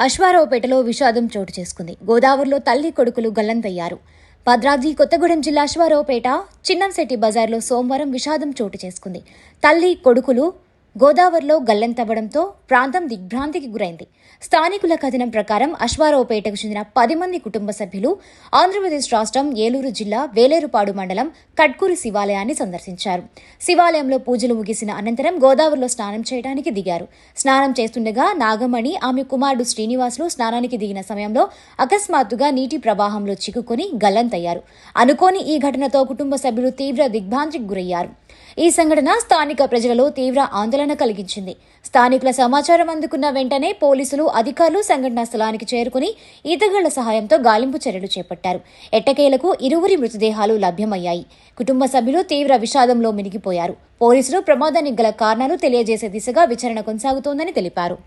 అశ్వారావుపేటలో విషాదం చోటు చేసుకుంది. గోదావరిలో తల్లి కొడుకులు గల్లంతయ్యారు. భద్రాద్రి కొత్తగూడెం జిల్లా అశ్వారావుపేట చిన్నంశెట్టి బజార్లో సోమవారం విషాదం చోటు చేసుకుంది. తల్లి కొడుకులు గోదావరిలో గల్లంతవ్వడంతో ప్రాంతం దిగ్భ్రాంతికి గురైంది. స్థానికుల కథనం ప్రకారం అశ్వారావుపేటకు చెందిన పది మంది కుటుంబ సభ్యులు ఆంధ్రప్రదేశ్ రాష్ట్రం ఏలూరు జిల్లా వేలేరుపాడు మండలం కట్కూరి శివాలయాన్ని సందర్శించారు. శివాలయంలో పూజలు ముగిసిన అనంతరం గోదావరిలో స్నానం చేయడానికి దిగారు. స్నానం చేస్తుండగా నాగమణి ఆమె కుమారుడు శ్రీనివాసులు స్నానానికి దిగిన సమయంలో అకస్మాత్తుగా నీటి ప్రవాహంలో చిక్కుకొని గల్లంతయ్యారు. అనుకోని ఈ ఘటనతో కుటుంబ సభ్యులు తీవ్ర దిగ్భ్రాంతికి గురయ్యారు. ఈ సంఘటన స్థానిక ప్రజలలో తీవ్ర ఆందోళన కలిగించింది. స్థానికుల సమాచారం అందుకున్న వెంటనే పోలీసులు అధికారులు సంఘటనా స్థలానికి చేరుకుని ఈతగాళ్ళ సహాయంతో గాలింపు చర్యలు చేపట్టారు. ఎట్టకేలకు ఇరువురి మృతదేహాలు లభ్యమయ్యాయి. కుటుంబ సభ్యులు తీవ్ర విషాదంలో మినిగిపోయారు. పోలీసులు ప్రమాదానికి గల కారణాలు తెలియజేసే దిశగా విచారణ కొనసాగుతోందని తెలిపారు.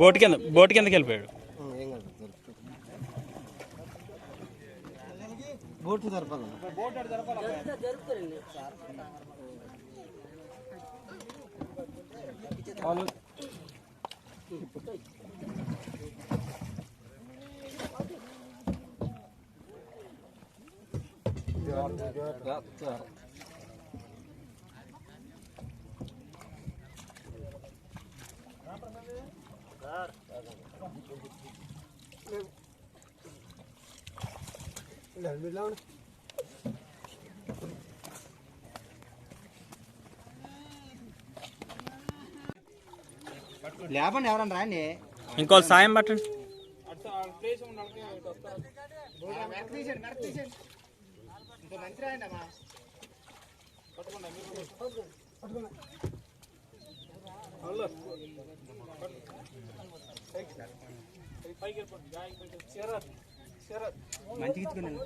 బోట్ కింద బోట్ కిందకి వెళ్ళిపోయాడు. ఏం కాదు బోట్ జరపాలి లేపండి ఎవరన్నా రాండి. ఇంకో సాయం పట్టండి. మంచిగా ఇచ్చుకున్నాను